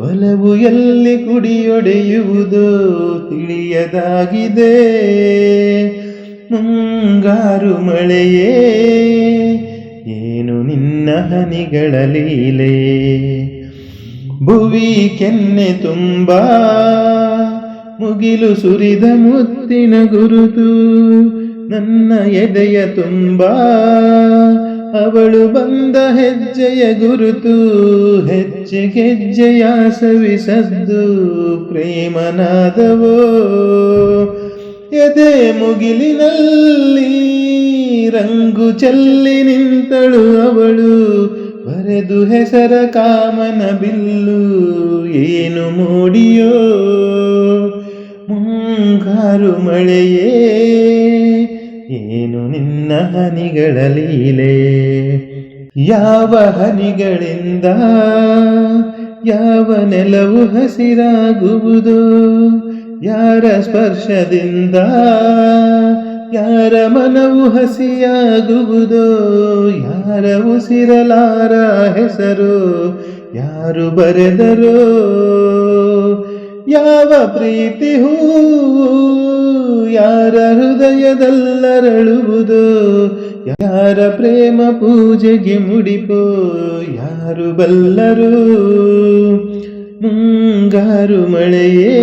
ಒಲವು ಎಲ್ಲಿ ಕುಡಿಯೊಡೆಯುವುದು ತಿಳಿಯದಾಗಿದೆ. ಮುಂಗಾರು ಮಳೆಯೇ, ಏನು ನಿನ್ನ ಹನಿಗಳ ಲೀಲೆ. ಭುವಿ ಕೆನ್ನೆ ತುಂಬ, ಮುಗಿಲು ಸುರಿದ ಮುತ್ತಿನ ಗುರುತು. ನನ್ನ ಎದೆಯ ತುಂಬ. ಅವಳು ಬಂದ ಹೆಜ್ಜೆಯ ಗುರುತು, ಹೆಜ್ಜೆ ಗೆಜ್ಜೆಯ ಸವಿಸದ್ದು ಪ್ರೇಮನಾದವೋ. ಎದೆ ಮುಗಿಲಿನಲ್ಲಿ ರಂಗು ಚೆಲ್ಲಿ ನಿಂತಳು ಅವಳು, ಬರೆದು ಹೆಸರ ಕಾಮನ ಬಿಲ್ಲು ಏನು ಮೂಡಿಯೋ. ಮುಂಗಾರು ಮಳೆಯೇ ಏನು ನಿನ್ನ ಹನಿಗಳ ಲೀಲೆ? ಯಾವ ಹನಿಗಳಿಂದ ಯಾವ ನೆಲವು ಹಸಿರಾಗುವುದು? ಯಾರ ಸ್ಪರ್ಶದಿಂದ ಯಾರ ಮನವು ಹಸಿಯಾಗುವುದೋ? ಯಾರ ಉಸಿರಲಾರ ಹೆಸರು ಯಾರು ಬರೆದರೋ? ಯಾವ ಪ್ರೀತಿ ಹೂ ಯಾರ ಹೃದಯದಲ್ಲರಳುವುದು? ಯಾರ ಪ್ರೇಮ ಪೂಜೆಗೆ ಮುಡಿಪೋ? ಯಾರು ಬಲ್ಲರು? ಮುಂಗಾರು ಮಳೆಯೇ,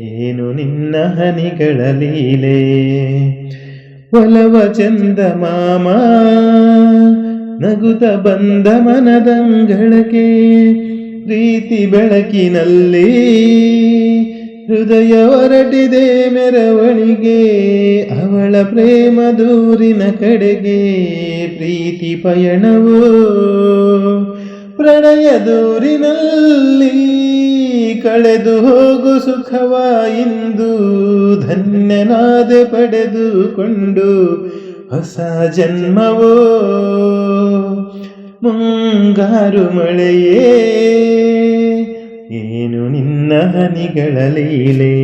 ಏನು ನಿನ್ನ ಹನಿಗಳ ಲೀಲೆ? ಒಲವ ಚಂದ ಮಾಮ, ನಗುತ ಬಂದ ಮನದಂಗಳಕೆ ಪ್ರೀತಿ ಬೆಳಕಿನಲ್ಲಿ ಹೃದಯ ಹೊರಟಿದೆ ಮೆರವಣಿಗೆ, ಅವಳ ಪ್ರೇಮ ದೂರಿನ ಕಡೆಗೆ ಪ್ರೀತಿ ಪಯಣವು? ಪ್ರಣಯ ದೂರಿನಲ್ಲಿ ಕಳೆದು ಹೋಗು ಸುಖವ ಇಂದು, ಧನ್ಯನಾದೆ ಪಡೆದುಕೊಂಡು ಹೊಸ ಜನ್ಮವೋ? ಮುಂಗಾರು ಮಳೆಯೇ నేను నిన్న ಹನಿಗಳಲೀಲೇ